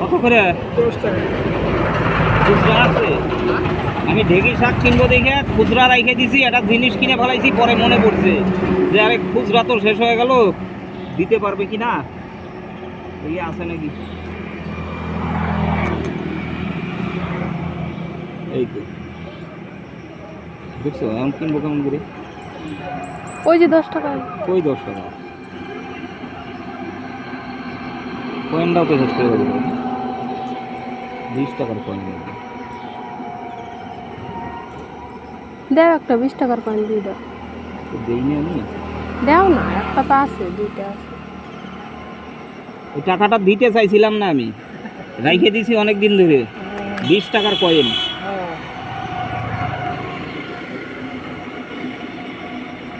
কত করে খুচরা আছে আমি ঢেকি শাক কিনবো দেখে খুচরা রাইখে দিছি একটা জিনিস কিনে ফেলাইছি পরে মনে পড়ছে যে আরে খুচরা তো শেষ হয়ে গেল দিতে পারবে কি না? আছে নাকি? এই তো। দেখছ এমন কিনবো কেমন করে? ওই যে দশ টাকা। ওই দশ টাকা। কয়েনটাও তো শেষ করে দেবো। বিশ টাকার কয়েন দেবো। দাও একটা বিশ টাকার কয়েন দিয়ে দাও। দেইনি আমি? দাও না একটা তো আছে দুইটা আছে। ওই টাকাটা দিতে চাইছিলাম না আমি। রাইখে দিছি অনেক দিন ধরে। বিশ টাকার কয়েন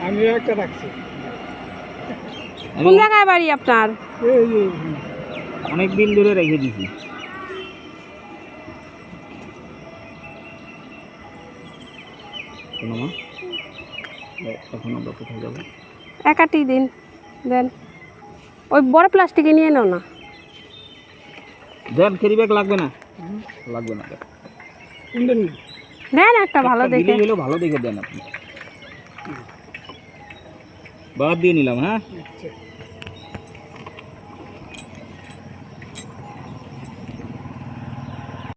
আমি একটা রাখছি। কোন জায়গায় বাড়ি আপনার? অনেক দিন ধরে রেখে দিছি। মা, এখন আমরা কোথায় যাব? একাটি দিন দেন। ওই বড় প্লাস্টিকে নিয়ে নাও না। দেন ক্যারি ব্যাগ লাগবে না। লাগবে না দেন। একটা ভালো দেখে। হলো ভালো দেখে দেন আপনি। বাদ দিয়ে নিলাম হ্যাঁ? আচ্ছা